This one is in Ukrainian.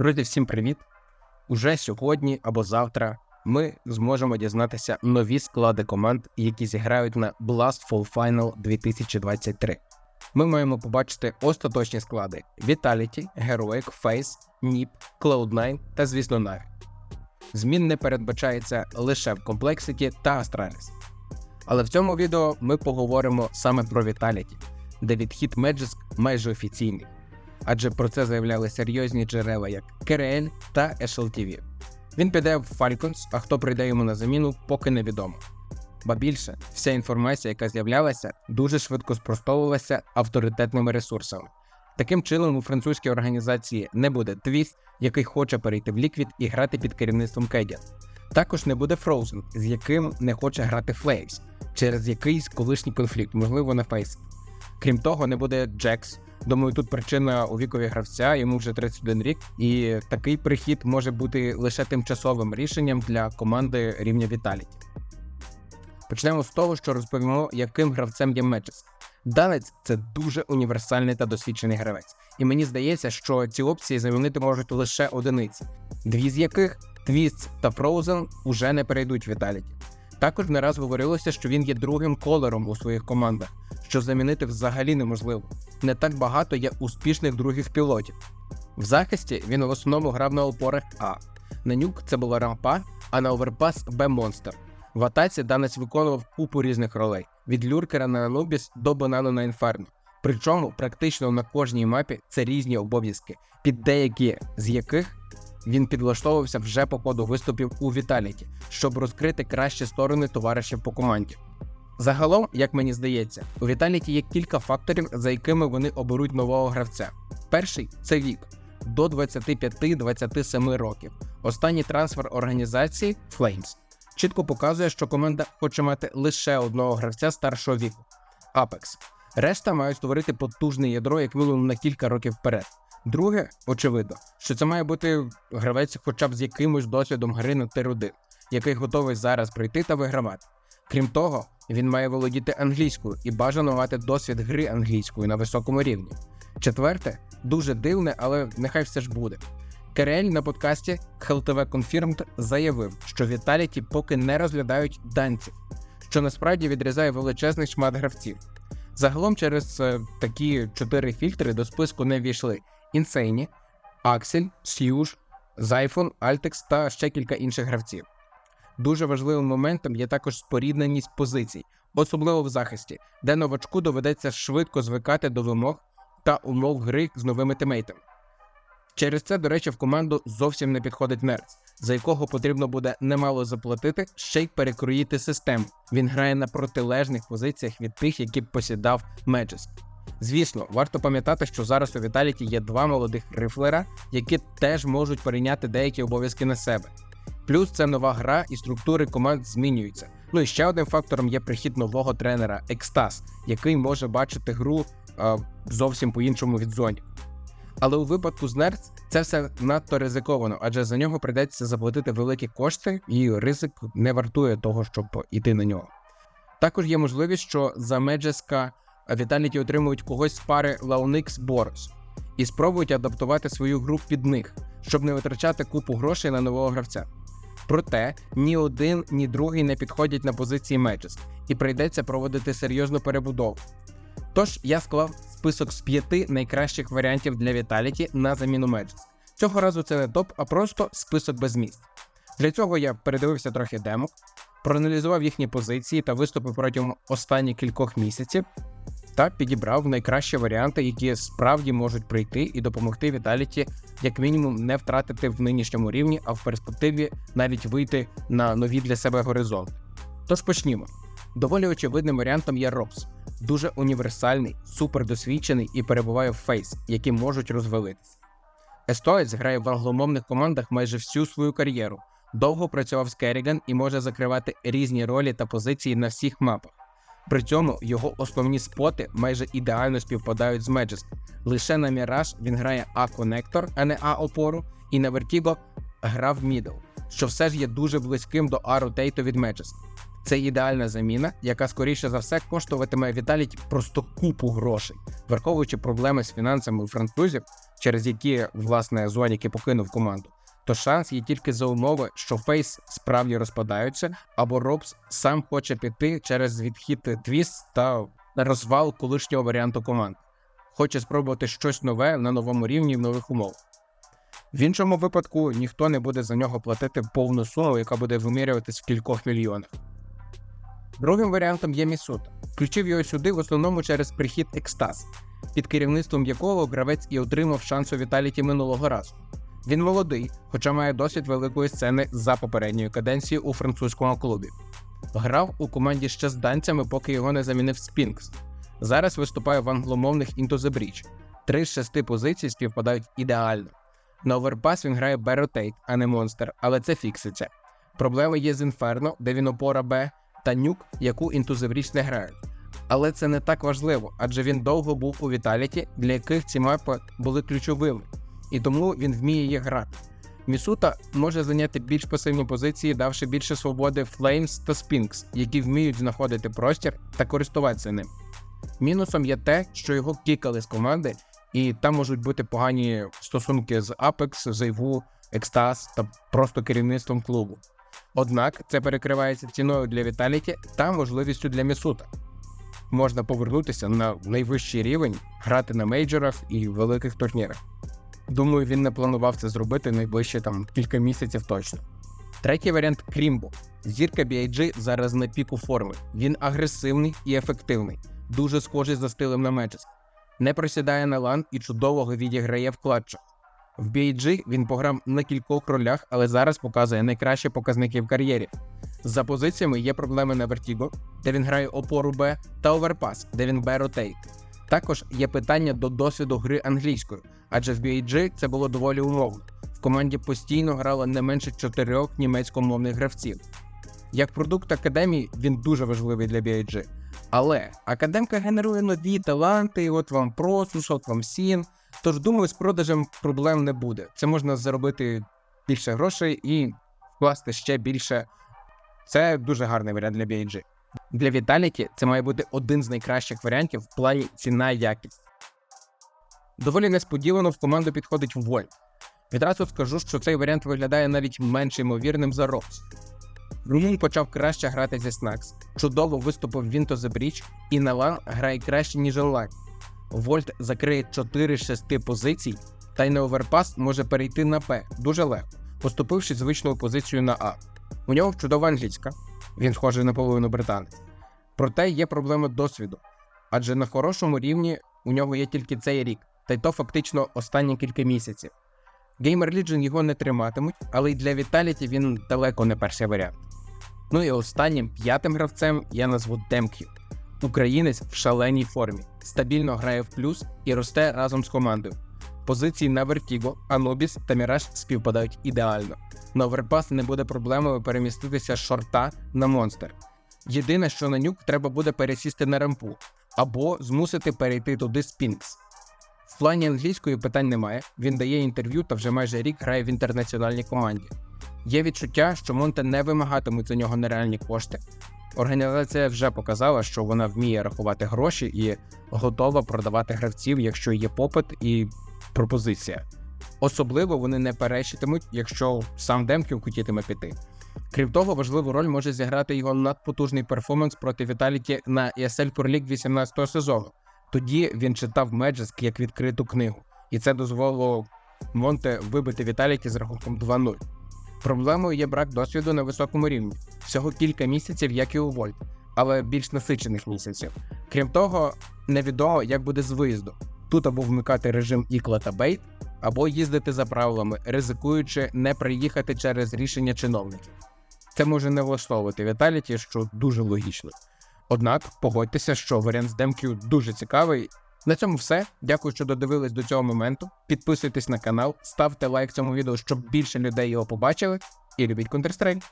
Друзі, всім привіт! Уже сьогодні або завтра ми зможемо дізнатися нові склади команд, які зіграють на Blast Fall Final 2023. Ми маємо побачити остаточні склади Vitality, Heroic, Face, NIP, Cloud9 та, звісно, Na'Vi. Змін не передбачається лише в Complexity та Astralis. Але в цьому відео ми поговоримо саме про Vitality, де відхід Magisk майже офіційний адже про це заявляли серйозні джерела, як КРЛ та SLTV. Він піде в Falcons, а хто прийде йому на заміну, поки невідомо. Ба більше, вся інформація, яка з'являлася, дуже швидко спростовувалася авторитетними ресурсами. Таким чином, у французькій організації не буде Твіст, який хоче перейти в Liquid і грати під керівництвом Кедя. Також не буде Frozen, з яким не хоче грати Flames, через якийсь колишній конфлікт, можливо, на фейс. Крім того, не буде Джекс, Думаю, тут причина у вікові гравця, йому вже 31 рік, і такий прихід може бути лише тимчасовим рішенням для команди рівня Віталіті. Почнемо з того, що розповімо, яким гравцем є Меджес. Данець це дуже універсальний та досвідчений гравець, і мені здається, що ці опції замінити можуть лише одиниці, дві з яких Твіст та Frozen уже не перейдуть в Віталіті. Також не раз говорилося, що він є другим колером у своїх командах, що замінити взагалі неможливо. Не так багато є успішних других пілотів. В захисті він в основному грав на опорах А. На нюк це була рампа, а на оверпас Б монстр. В атаці Данець виконував купу різних ролей: від люркера на Анубіс до банану на інферно. Причому практично на кожній мапі це різні обов'язки, під деякі з яких він підлаштовувався вже по ходу виступів у Віталіті, щоб розкрити кращі сторони товаришів по команді. Загалом, як мені здається, у Віталіті є кілька факторів, за якими вони оберуть нового гравця. Перший це вік до 25-27 років. Останній трансфер організації Flames чітко показує, що команда хоче мати лише одного гравця старшого віку Apex. Решта мають створити потужне ядро, як мінімум на кілька років вперед. Друге, очевидно, що це має бути гравець, хоча б з якимось досвідом гри на Тир-1, який готовий зараз прийти та вигравати. Крім того, він має володіти англійською і бажано мати досвід гри англійською на високому рівні. Четверте, дуже дивне, але нехай все ж буде. Керель на подкасті HLTV Confirmed заявив, що Віталіті поки не розглядають данців, що насправді відрізає величезний шмат гравців. Загалом через е, такі чотири фільтри до списку не ввійшли Інсейні, Аксель, Сьюж, Зайфон, Альтекс та ще кілька інших гравців. Дуже важливим моментом є також спорідненість позицій, особливо в захисті, де новачку доведеться швидко звикати до вимог та умов гри з новими тимейтами. Через це, до речі, в команду зовсім не підходить Нерц, за якого потрібно буде немало заплатити, ще й перекроїти систему. Він грає на протилежних позиціях від тих, які посідав Меджес. Звісно, варто пам'ятати, що зараз у Віталіті є два молодих рифлера, які теж можуть перейняти деякі обов'язки на себе. Плюс це нова гра і структури команд змінюються. Ну і ще одним фактором є прихід нового тренера Екстас, який може бачити гру е, зовсім по-іншому від зоні. Але у випадку з Нерц це все надто ризиковано, адже за нього прийдеться заплатити великі кошти, і ризик не вартує того, щоб йти на нього. Також є можливість, що за Меджеска Віталіті отримують когось з пари Лауникс Борос і спробують адаптувати свою гру під них, щоб не витрачати купу грошей на нового гравця. Проте ні один, ні другий не підходять на позиції Меджес, і прийдеться проводити серйозну перебудову. Тож я склав список з п'яти найкращих варіантів для Віталіті на заміну Меджес. Цього разу це не топ, а просто список без місць. Для цього я передивився трохи демок, проаналізував їхні позиції та виступи протягом останніх кількох місяців, та підібрав найкращі варіанти, які справді можуть прийти і допомогти Віталіті, як мінімум, не втратити в нинішньому рівні, а в перспективі навіть вийти на нові для себе горизонти. Тож почнімо. Доволі очевидним варіантом є Робс, дуже універсальний, супердосвідчений і перебуває в фейс, які можуть розвалитись. Естоєць грає в англомовних командах майже всю свою кар'єру, довго працював з Керріган і може закривати різні ролі та позиції на всіх мапах. При цьому його основні споти майже ідеально співпадають з Magisk. Лише на Mirage він грає А-конектор, а не А-опору, і на Vertigo грав мідл, що все ж є дуже близьким до А-ротейту від Magisk. Це ідеальна заміна, яка скоріше за все коштуватиме Віталіті просто купу грошей. Враховуючи проблеми з фінансами у французів, через які власне Зоніки покинув команду, то шанс є тільки за умови, що Фейс справді розпадаються, або Робс сам хоче піти через відхід Твіст та розвал колишнього варіанту команд. Хоче спробувати щось нове на новому рівні в нових умовах. В іншому випадку ніхто не буде за нього платити повну суму, яка буде вимірюватись в кількох мільйонах. Другим варіантом є Місута. Включив його сюди в основному через прихід екстаз, під керівництвом якого гравець і отримав шанс у Віталіті минулого разу. Він молодий, хоча має досвід великої сцени за попередньою каденцією у французькому клубі. Грав у команді ще з данцями, поки його не замінив Спінкс. Зараз виступає в англомовних Breach. Три з шести позицій співпадають ідеально. На оверпас він грає Беротейт, а не Монстер, але це фікситься. Проблеми є з Інферно, де він опора Б, та Нюк, яку Breach не грають. Але це не так важливо, адже він довго був у Віталіті, для яких ці мапи були ключовими, і тому він вміє грати. Місута може зайняти більш пасивні позиції, давши більше свободи Flames та Spinks, які вміють знаходити простір та користуватися ним. Мінусом є те, що його кікали з команди, і там можуть бути погані стосунки з Apex, Зайву, Екстаз та просто керівництвом клубу. Однак це перекривається ціною для Віталіті та можливістю для Місута. Можна повернутися на найвищий рівень, грати на мейджорах і великих турнірах. Думаю, він не планував це зробити найближчі там кілька місяців точно. Третій варіант Крімбо. Зірка BIG зараз на піку форми. Він агресивний і ефективний, дуже схожий за стилем на Меджес. Не просідає на лан і чудово відіграє в клатчах. В BIG він пограв на кількох ролях, але зараз показує найкращі показники в кар'єрі. За позиціями є проблеми на Vertigo, де він грає опору Б, та Overpass, де він Б ротейт. Також є питання до досвіду гри англійською, адже в BIG це було доволі умовно. В команді постійно грало не менше чотирьох німецькомовних гравців. Як продукт академії він дуже важливий для BIG. Але академка генерує нові таланти, от вам Просус, от вам Сін. Тож думаю, з продажем проблем не буде. Це можна заробити більше грошей і вкласти ще більше. Це дуже гарний варіант для BIG. Для Vitality це має бути один з найкращих варіантів в плані ціна якість. Доволі несподівано в команду підходить Вольт. Відразу скажу, що цей варіант виглядає навіть менш ймовірним за Рокс. Румун почав краще грати зі Снакс, чудово виступив в Into the Breach і на лан грає краще, ніж онлайн. Вольт закриє 4 з 6 позицій, та й на оверпас може перейти на П дуже легко, поступивши звичною позицію на А. У нього чудова англійська, він схожий на половину британець. Проте є проблеми досвіду, адже на хорошому рівні у нього є тільки цей рік, та й то фактично останні кілька місяців. Gamer Legion його не триматимуть, але й для Vitality він далеко не перший варіант. Ну і останнім п'ятим гравцем я назву Демків. Українець в шаленій формі, стабільно грає в плюс і росте разом з командою. Позиції на Vertigo, Anubis та Mirage співпадають ідеально. На оверпас не буде проблемою переміститися з шорта на монстр. Єдине, що на нюк треба буде пересісти на рампу або змусити перейти туди Спінкс. В плані англійської питань немає. Він дає інтерв'ю та вже майже рік грає в інтернаціональній команді. Є відчуття, що Монте не вимагатимуть за нього нереальні кошти. Організація вже показала, що вона вміє рахувати гроші і готова продавати гравців, якщо є попит і пропозиція. Особливо вони не перечитимуть, якщо сам Демків хотітиме піти. Крім того, важливу роль може зіграти його надпотужний перформанс проти Віталіті на ESL Pro League 18-го сезону. Тоді він читав Меджеск як відкриту книгу, і це дозволило Монте вибити Віталіті з рахунком 2-0. Проблемою є брак досвіду на високому рівні, всього кілька місяців, як і у Вольт, але більш насичених місяців. Крім того, невідомо, як буде з виїзду. Тут або вмикати режим ікла та бейт, або їздити за правилами, ризикуючи не приїхати через рішення чиновників. Це може не влаштовувати Віталіті, що дуже логічно. Однак погодьтеся, що варіант з демкою дуже цікавий. На цьому все. Дякую, що додивились до цього моменту. Підписуйтесь на канал, ставте лайк цьому відео, щоб більше людей його побачили. І любіть Counter-Strike.